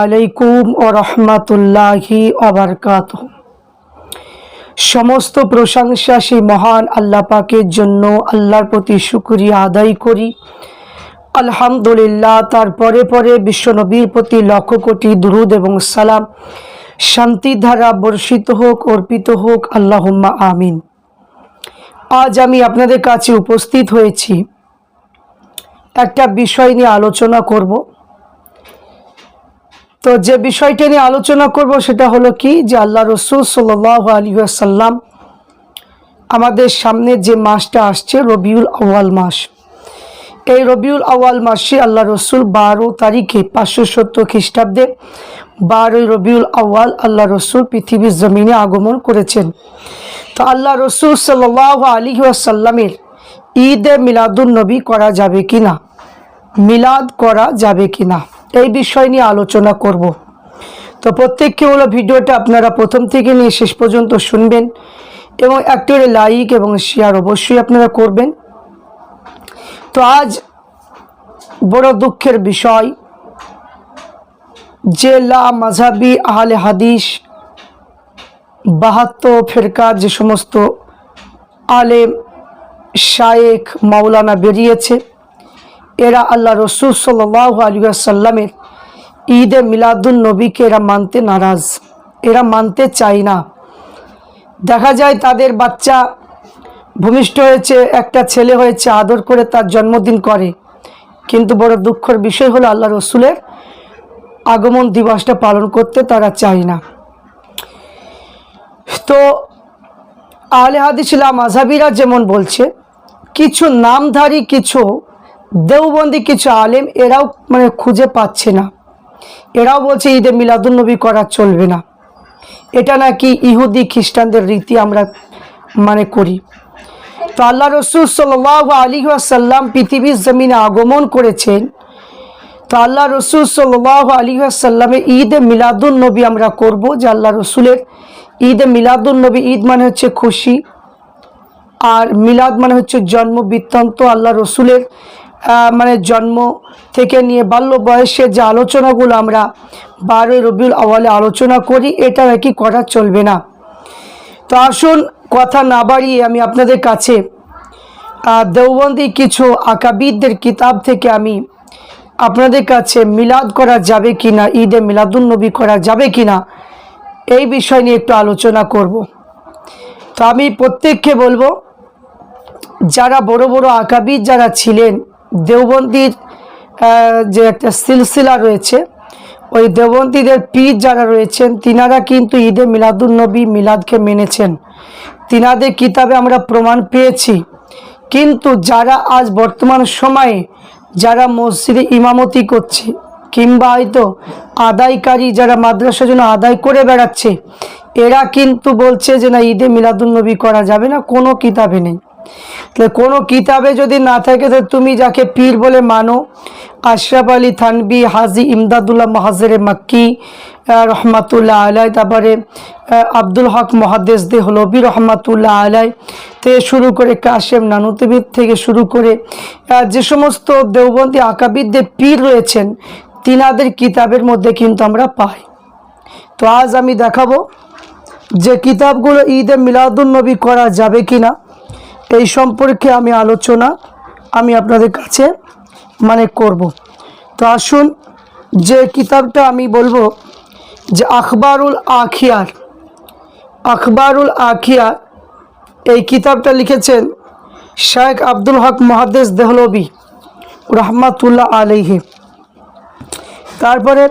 আলাইকুম সমস্ত প্রশংসা সেই মহান আল্লাহ পাকের জন্য আল্লাহর প্রতি শুক্রিয়া আদায় করি। আলহামদুলিল্লাহ তারপরে পরে বিশ্বনবীর প্রতি লক্ষ কোটি দুরুদ এবং সালাম। শান্তি ধারা বর্ষিত হোক, অর্পিত হোক আল্লাহ আমিন। আজ আমি আপনাদের কাছে উপস্থিত হয়েছি। একটা বিষয় নিয়ে আলোচনা করব। তো যে বিষয়টা নিয়ে আলোচনা করব সেটা হলো কি যে আল্লাহ রসুল সাল্লাহ আলী আসাল্লাম আমাদের সামনে যে মাসটা আসছে, রবিউল আওয়াল মাস। এই রবিউল আওয়াল মাসে আল্লাহ রসুল বারো তারিখে পাঁচশো সত্তর খ্রিস্টাব্দে বারোই রবিউল আওয়াল আল্লাহ রসুল পৃথিবীর জমিনে আগমন করেছেন। তো আল্লাহ রসুল সাল্লাহ আলী আসাল্লামের ঈদে মিলাদুল নবী করা যাবে কি না মিলাদ করা যাবে কি না এই বিষয় নিয়ে আলোচনা করব। তো প্রত্যেককে হলো ভিডিওটা আপনারা প্রথম থেকে নিয়ে শেষ পর্যন্ত শুনবেন এবং একটি লাইক এবং শেয়ার অবশ্যই আপনারা করবেন। তো আজ বড় দুঃখের বিষয়, যে লা মাঝাবি আহলে হাদিস, বাহাত্তর ফেরকার যে সমস্ত আলেম শায়েখ মাওলানা বেরিয়েছে। এরা আল্লাহ রসুল সাল্লাহ আলী সাল্লামের ঈদে মিলাদুল নবীকে এরা মানতে নারাজ। এরা মানতে চায় না। দেখা যায় তাদের বাচ্চা ভূমিষ্ঠ হয়েছে, একটা ছেলে হয়েছে, আদর করে তার জন্মদিন করে। কিন্তু বড় দুঃখের বিষয় হলো আল্লাহ রসুলের আগমন দিবসটা পালন করতে তারা চায় না। তো আহলে হাদিসিলা মাঝাবিরা যেমন বলছে কিছু নামধারী, কিছু দেওবন্দি, কিছু আলেম এরাও মানে খুঁজে পাচ্ছে না। এরাও বলছে, ঈদে মিলাদুলনবী করা চলবে না। এটা নাকি ইহুদি, খ্রিস্টানদের রীতি আমরা মানে করি। তো আল্লাহ রসুল সাল আলী আসাল্লাম পৃথিবীর জমিনে আগমন করেছেন। তো আল্লাহ রসুল সাল আলী আসাল্লামের ঈদে মিলাদুল নবী আমরা করব, যে আল্লাহ রসুলের ঈদে মিলাদুল নবী ঈদ মানে হচ্ছে খুশি। আর মিলাদ মানে হচ্ছে জন্ম বৃত্তান্ত আল্লাহ রসুলের মানে জন্ম থেকে নিয়ে বাল্য বয়সের যে আলোচনাগুলো আমরা বারোই রবিউল আওয়ালে আলোচনা করি, এটা নাকি করা চলবে না। তো আসুন কথা না বাড়িয়ে আমি আপনাদের কাছে দেওবন্দি কিছু আকাবিদদের কিতাব থেকে আমি আপনাদের কাছে মিলাদ করা যাবে কি না ঈদে মিলাদুল নবী করা যাবে কি না এই বিষয় নিয়ে একটু আলোচনা করব। তো আমি প্রত্যেককে বলব যারা বড় বড় আকাবিদ যারা ছিলেন, দেওবন্দির যে একটা সিলসিলা রয়েছে, ওই দেওবন্দিদের পীর যারা রয়েছেন, তিনারা কিন্তু ঈদে মিলাদুল নবী মিলাদকে মেনেছেন। তিনাদের কিতাবে আমরা প্রমাণ পেয়েছি। কিন্তু যারা আজ বর্তমান সময়ে যারা মসজিদে ইমামতি করছে, কিংবা হয়তো আদায়কারী যারা মাদ্রাসা জন্য আদায় করে বেড়াচ্ছে, এরা কিন্তু বলছে যে না, ঈদে মিলাদুল নবী করা যাবে না, কোনো কিতাবে নেই। তাহলে কোনো কিতাবে যদি না থাকে, তো তুমি যাকে পীর বলে মানো, আশরাফ আলী থানবি, হাজি ইমদাদুল্লাহ মহাজের মাক্কি রহমাতুল্লাহ আলাই, তারপরে আব্দুল হক মহাদেশ দে হলবি রহমাতুল্লাহ আলাই থেকে শুরু করে কাশেম নানুতবিদ থেকে শুরু করে যে সমস্ত দেওবন্দি আকাবিদদের পীর রয়েছেন, তিনাদের কিতাবের মধ্যে কিন্তু আমরা পাই। তো আজ আমি দেখাবো যে কিতাবগুলো ঈদে মিলাদুল নবী করা যাবে কি না এই সম্পর্কে আমি আলোচনা আমি আপনাদের কাছে মানে করব। তো আসুন যে কিতাবটা আমি বলব যে আখবারুল আখিয়ার আখবারুল আখিয়ার এই কিতাবটা লিখেছেন শেখ আব্দুল হক মহাদেশ দেহলবি রহমাতুল্লাহ আলহি তারপরে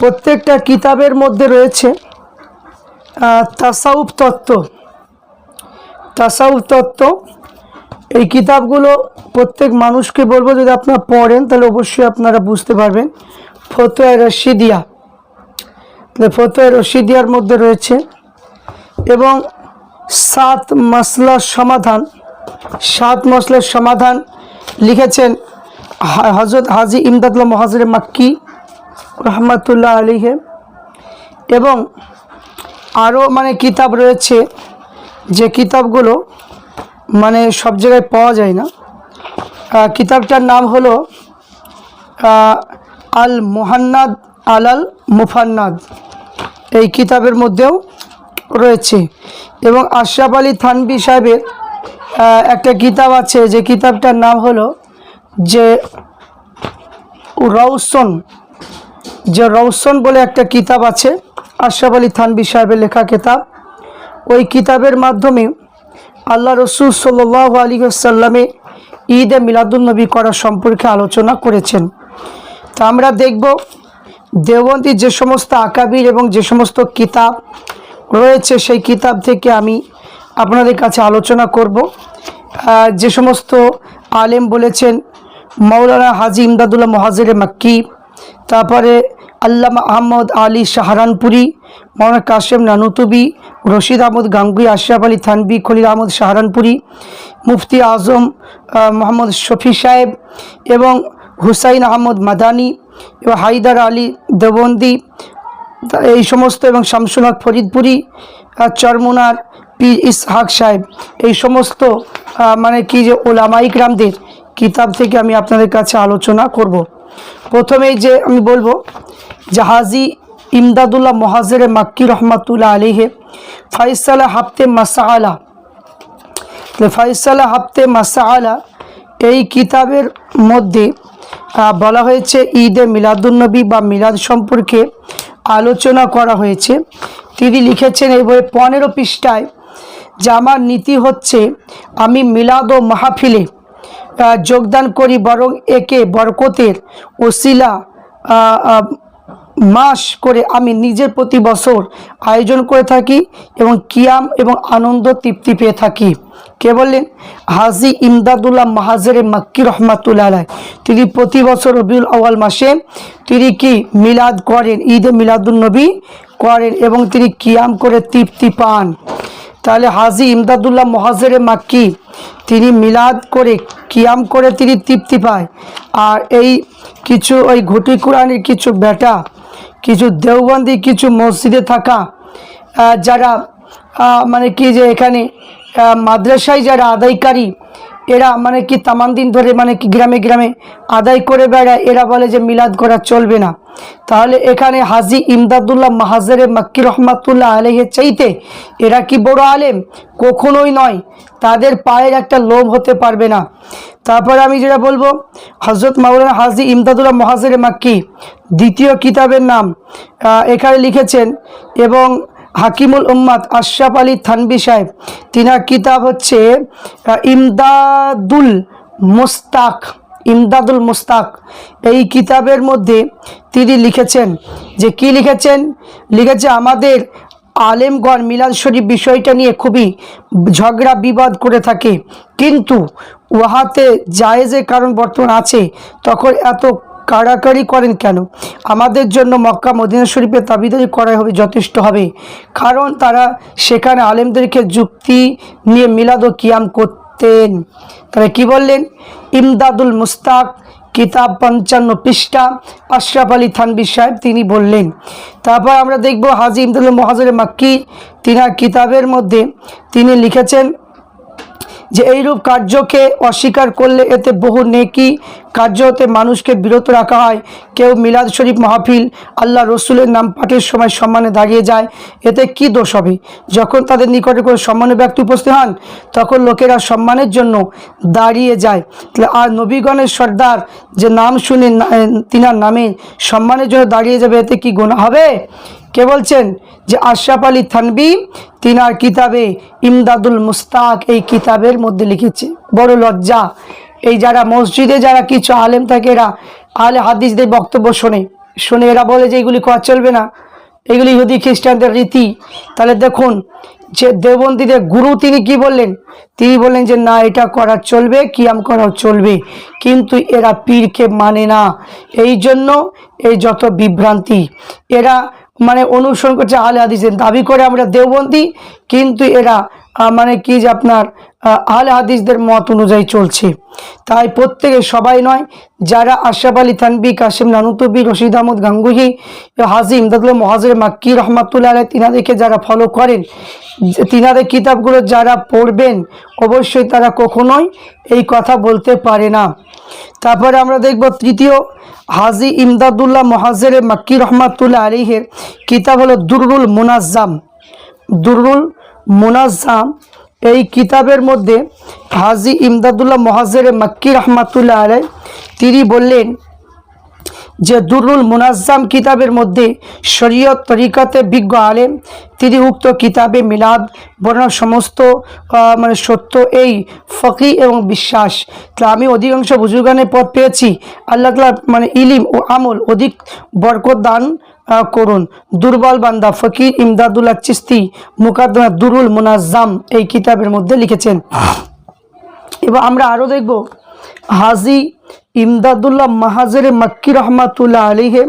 প্রত্যেকটা কিতাবের মধ্যে রয়েছে তাসাউফ তত্ত্ব। তাসাউফ তত্ত্ব, এই কিতাবগুলো প্রত্যেক মানুষকে বলব যদি আপনারা পড়েন, তাহলে অবশ্যই আপনারা বুঝতে পারবেন। ফতোয়া রশিদিয়া, তাহলে ফতোয়া রশিদিয়ার মধ্যে রয়েছে। এবং সাত মশলার সমাধান, সাত মশলার সমাধান লিখেছেন হজরত হাজি ইমদাদুল্লাহ মহাজরে মাক্কি রহমতুল্লাহ আলীহে এবং আরও মানে কিতাব রয়েছে যে কিতাবগুলো মানে সব জায়গায় পাওয়া যায় না। কিতাবটার নাম হলো আল মোহান্নাদ আলাল মুফান্নাদ। এই কিতাবের মধ্যেও রয়েছে। এবং আশরাফ আলী থানবি সাহেবের একটা কিতাব আছে, যে কিতাবটার নাম হলো যে রৌসন যে রৌসন বলে একটা কিতাব আছে, আশরাফ আলী থানবি সাহেবের লেখা কিতাব। ওই কিতাবের মাধ্যমে আল্লাহ রসুল সাল্লাহ আলী সাল্লামে ঈদে মিলাদুলনবী করা সম্পর্কে আলোচনা করেছেন। তা আমরা দেখব দেওবন্দির যে সমস্ত আকাবির এবং যে সমস্ত কিতাব রয়েছে সেই কিতাব থেকে আমি আপনাদের কাছে আলোচনা করব। যে সমস্ত আলেম বলেছেন মৌলানা হাজি ইমদাদুল্লাহ মহাজিরে মাক্কি, তারপরে আল্লামা আহমদ আলী শাহরানপুরি, মৌলানা কাশেম নানুতুবি, রশিদ আহমদ গাঙ্গুই, আশরাফ আলী থানবি, খলিল আহমদ শাহরানপুরি, মুফতি আজম মোহাম্মদ শফি সাহেব এবং হুসাইন আহমদ মাদানি এবং হায়দার আলী দেবন্দি এই সমস্ত এবং শামসুল হক ফরিদপুরি চরমুনার পি ইসহাক সাহেব। এই সমস্ত মানে কি যে ওলামাইক রামদের কিতাব থেকে আমি আপনাদের কাছে আলোচনা করব। প্রথমেই যে আমি বলব, জাহাজি ইমদাদুল্লাহ মহাজের মাক্কি রহমাতুল্লাহ আলিহে ফাইসালা হাফতে মাসাআলা তো ফাইসালা হাফতে মাসাআলা এই কিতাবের মধ্যে বলা হয়েছে ঈদে মিলাদুন্নবী বা মিলাদ সম্পর্কে আলোচনা করা হয়েছে। তিনি লিখেছেন এই বইয়ে পনেরো পৃষ্ঠায়, যে আমার নীতি হচ্ছে আমি মিলাদ ও মাহফিলে যোগদান করি বরং একে বরকতের ওসিলা মাস করে আমি নিজের প্রতি বছর আয়োজন করে থাকি এবং কিয়াম এবং আনন্দ তৃপ্তি পেয়ে থাকি। কে বললেন? হাজি ইমদাদুল্লাহ মাহাজের মাক্কি রহমাতুল্লাহ। তিনি প্রতি বছর রবিউল আওয়াল মাসে তিনি কি মিলাদ করেন? ঈদে মিলাদুলনবী করেন এবং তিনি কিয়াম করে তৃপ্তি পান। তাহলে হাজি ইমদাদুল্লাহ মহাজের মাক্কি, তিনি মিলাদ করে, কিয়াম করে তিনি তৃপ্তি পায়। আর এই কিছু, ওই ঘুটি কোরআনের কিছু বেটা কিছু দেওবন্দি, কিছু মসজিদে থাকা যারা মানে কি যে এখানে মাদ্রাসায় যারা আদায়কারী এরা মানে কি তামান দিন ধরে মানে কি গ্রামে গ্রামে আদায় করে বেড়ায়, এরা বলে যে মিলাদ করা চলবে না। তাহলে এখানে হাজি ইমদাদুল্লাহ মাহাজের মাক্কি রহমাতুল্লাহ আলহের চাইতে এরা কি বড় আলেম? কখনোই নয়। তাদের পায়ের একটা লোভ হতে পারবে না। তারপরে আমি যেটা বলব হজরত মাওলানা হাজি ইমদাদুল্লাহ মহাজের মাক্কি, দ্বিতীয় কিতাবের নাম এখানে লিখেছেন এবং হাকিমুল উম্মাদ আশরাফ আলী থানবি সাহেব, তিনার কিতাব হচ্ছে ইমদাদুল মুস্তাক ইমদাদুল মুস্তাক। এই কিতাবের মধ্যে তিনি লিখেছেন যে, কি লিখেছেন? লিখেছে, আমাদের আলেমগণ মিলাদ শরীফ বিষয়টা নিয়ে খুবই ঝগড়া, বিবাদ করে থাকে। কিন্তু উহাতে জায়েজের কারণ বর্তমান আছে। তখন এত কাড়াকাড়ি করেন কেন? আমাদের জন্য মক্কা মদিনা শরীফের দাবিদারি করাই হবে, যথেষ্ট হবে। কারণ তারা সেখানে আলেমদেরকে যুক্তি নিয়ে মিলাদ ও কিয়াম করতেন। তারা কি বললেন? ইমদাদুল মুস্তাক, কিতাব পঞ্চান্ন পৃষ্ঠা, আশরাফ আলী থানবি সাহেব তিনি বললেন। তারপর আমরা দেখব হাজি ইমদাদুল মহাজের মাক্কি, তিনার কিতাবের মধ্যে তিনি লিখেছেন যে এইরূপ কার্যকে অস্বীকার করলে এতে বহু নেকি কার্য হতে মানুষকে বিরত রাখা হয়। কেউ মিলাদ শরীফ মাহফিল আল্লাহ রসুলের নাম পাঠের সময় সম্মানে দাঁড়িয়ে যায়, এতে কি দোষ হবে? যখন তাদের নিকটে কোনো সম্মানের ব্যক্তি উপস্থিত হন, তখন লোকেরা সম্মানের জন্য দাঁড়িয়ে যায়। তাহলে আর নবীগণের সর্দার যে নাম শুনে তিনার নামে সম্মানের জন্য দাঁড়িয়ে যাবে, এতে কি গোনা হবে? কে বলছেন? যে আশরাফ আলী থানবি, তিনার কিতাবে ইমদাদুল মুস্তাক এই কিতাবের মধ্যে লিখেছে। বড় লজ্জা। এই যারা মসজিদে যারা কিছু আলেম থাকে এরা আলে হাদিসদের বক্তব্য শোনে। শুনে এরা বলে যে এগুলি করা চলবে না। এগুলি ইহুদি খ্রিস্টানদের রীতি। তাহলে দেখুন, যে দেবন্দীদের গুরু তিনি কি বললেন? তিনি বললেন যে, না, এটা করা চলবে, কিয়াম করাও চলবে। কিন্তু এরা পীরকে মানে না। এই জন্য এই যত বিভ্রান্তি, এরা মানে অনুসরণ করছে আলে হাদিসের। দাবি করে আমরা দেওবন্দি কিন্তু এরা মানে কি যে আপনার আহ, আহলে হাদিসদের মত অনুযায়ী চলছে। তাই প্রত্যেকে সবাই নয় যারা আশরাফ আলী থানবি কাশিম নানুতবি রশিদ আহমদ গাঙ্গুহি হাজি ইমদাদুল্লাহ মহাজের মাক্কি রহমাতুল্লাহ আলাই তিনাদেরকে যারা ফলো করেন তিনাদের কিতাবগুলো যারা পড়বেন অবশ্যই তারা কখনোই এই কথা বলতে পারে না। তারপরে আমরা দেখব তৃতীয়, হাজি ইমদাদুল্লাহ মহাজের মাক্কি রহমাতুল্লাহ আলিহের কিতাব হলো দুরুল মুনাজ্জাম। দুরুল মুনাজ্জাম এই কিতাবের মধ্যে হাজি ইমদাদুল্লাহ মহাজের মাক্কি রহমাতুল্লাহ আলাই তিনি বললেন যে দুরুল মুনাজ্জাম কিতাবের মধ্যে শরীয়ত তরিকাতে বিজ্ঞ আলেম তিনি উক্ত কিতাবে মিলাদ বর্ণনা সমস্ত মানে সত্য এই ফকি এবং বিশ্বাস। তা আমি অধিকাংশ বুজুর্গানের পথ পেয়েছি। আল্লাহ তালা মানে ইলিম ও আমল অধিক বরকত দান করুন। দুর্বল বান্দা ফকির ইমদাদুল্লাহ চিস্তি মুকাদ্দমা দুরুল মুনাজ্জাম এই কিতাবের মধ্যে লিখেছেন। এবার আমরা আরও দেখব হাজি ইমদাদুল্লাহ মাহাজের মাক্কি রহমাতুল্লাহ আলিহে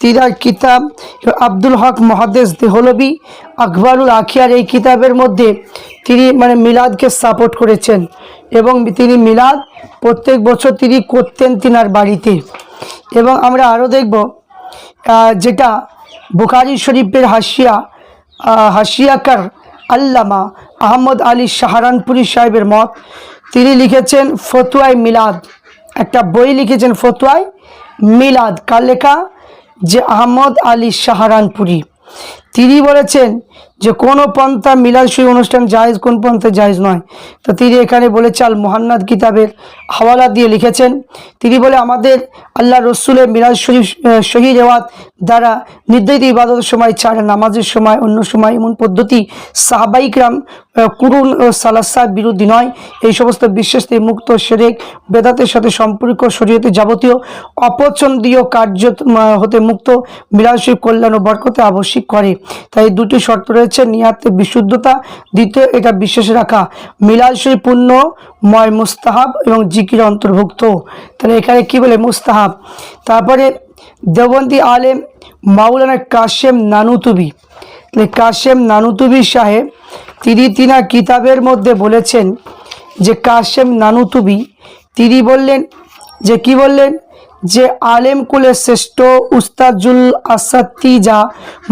তিরার কিতাব আব্দুল হক মহাদেস দেহলবি আকবরুল আখিয়ার এই কিতাবের মধ্যে তিনি মানে মিলাদকে সাপোর্ট করেছেন এবং তিনি মিলাদ প্রত্যেক বছর তিনি করতেন তিনার বাড়িতে। এবং আমরা আরও দেখব যেটা বুখারি শরীফের হাসিয়া হাসিয়াকার আল্লামা আহমদ আলী শাহরানপুরি সাহেবের মত তিনি লিখেছেন ফতুয়াই মিলাদ। একটা বই লিখেছেন ফতুয়াই মিলাদ। কার লেখা? যে আহমদ আলী শাহরানপুরি। তিনি বলেছেন যে কোনো পন্থা মিলাদ শুরু অনুষ্ঠান জায়েজ, কোন পন্থা জায়েজ নয়। তো তিনি এখানে বলেছে, আল মোহান্নাদ কিতাবের হাওয়ালা দিয়ে লিখেছেন, তিনি বলে, আমাদের আল্লাহ রসুলের মিলাদ শরীফ সহি রেওয়াত দ্বারা নির্ধারিত ইবাদতের সময় ছাড়া, নামাজের সময়, অন্য সময় এমন পদ্ধতি সাহাবাইকরাম কুরুন ও সালাসা বিরোধী নয়। এই সমস্ত বিশ্বাস থেকে মুক্ত সেরেক বেদাতের সাথে সম্পর্ক শরীয়তে যাবতীয় অপছন্দীয় কার্য হতে মুক্ত মিলাদ শরীফ কল্যাণ ও বরকতে আবশ্যিক করে। তাই দুটি শর্ত রয়েছে। নিয়াতে বিশুদ্ধতা। দ্বিতীয়, এটা বিশ্বাস রাখা। মিলাদ শরীফ পূর্ণ ময় মুস্তাহাব এবং জিকির অন্তর্ভুক্ত। তাহলে এখানে কি বলে মুস্তাহাব? তারপরে দেওবন্দি আলেম মাওলানা কাশেম নানুতুবি। তাহলে কাশেম নানুতুবি সাহেব, তিনি তিনা কিতাবের মধ্যে বলেছেন যে কাশেম নানুতুবি, তিনি বললেন যে কি বললেন? যে আলেম কুলের শ্রেষ্ঠ উস্তাজুল আসাতিজা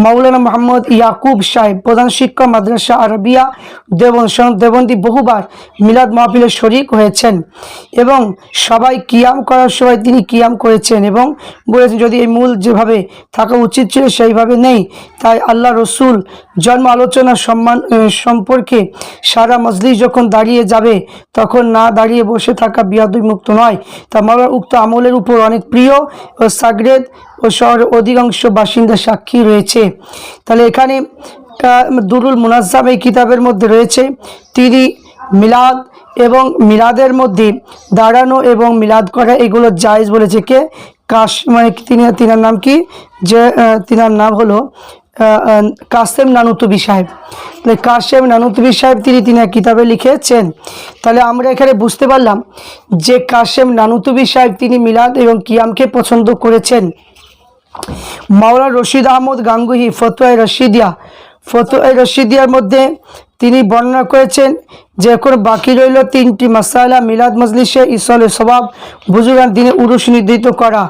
মাওলানা মোহাম্মদ ইয়াকুব সাহেব, প্রধান শিক্ষক মাদ্রাসা আরবিয়া, দেবন দেবন্দি বহুবার মিলাদ মাহফিলে শরিক হয়েছেন এবং সবাই কিয়াম করার সময় তিনি কিয়াম করেছেন এবং বলেছেন, যদি এই মূল যেভাবে থাকা উচিত ছিল, সেইভাবে নেই। তাই আল্লাহ রসুল জন্ম আলোচনা সম্মান সম্পর্কে সারা মজলিস যখন দাঁড়িয়ে যাবে, তখন না দাঁড়িয়ে বসে থাকা বিয়াদুই মুক্ত নয়। তা মাওলার উক্ত আমলের উপর অনেক প্রিয় ও সাগরেদ ও শহরের অধিকাংশ বাসিন্দা সাক্ষী রয়েছে। তাহলে এখানে দুরুল মুনাজ্জাম এই কিতাবের মধ্যে রয়েছে। তিনি মিলাদ এবং মিলাদের মধ্যে দাঁড়ানো এবং মিলাদ করা, এগুলো জায়জ বলেছে কে? কাশ মানে তিনি তিনার নাম কি? যে তিনার নাম হলো কাসেম নানুতুবি সাহেব। তাহলে কাসেম নানুতুবি সাহেব তিনি তিনি এক কিতাবে লিখেছেন। তাহলে আমরা এখানে বুঝতে পারলাম যে কাসেম নানুতুবি সাহেব তিনি মিলাদ এবং কিয়ামকে পছন্দ করেছেন। মাওলানা রশিদ আহমদ গাঙ্গুহি ফতোয় রশিদিয়া। ফতোয় রশিদিয়ার মধ্যে তিনি বর্ণনা করেছেন যে এখন বাকি রইল তিনটি মাসালা, মিলাদ মজলিসে ইসলে স্বভাব বুজুগান দিনে উরুষ নির্ধারিত করা।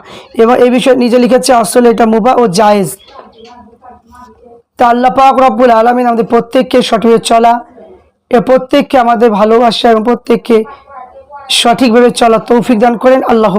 এবং এই বিষয়ে নিজে লিখেছে, আসলে এটা মুবা ও জায়েজ। তা আল্লাহ পাক রব্বুল আলমিন আমাদের প্রত্যেককে সঠিকভাবে চলা, এ প্রত্যেককে আমাদের ভালোবাসা এবং প্রত্যেককে সঠিকভাবে চলা তৌফিক দান করেন। আল্লাহ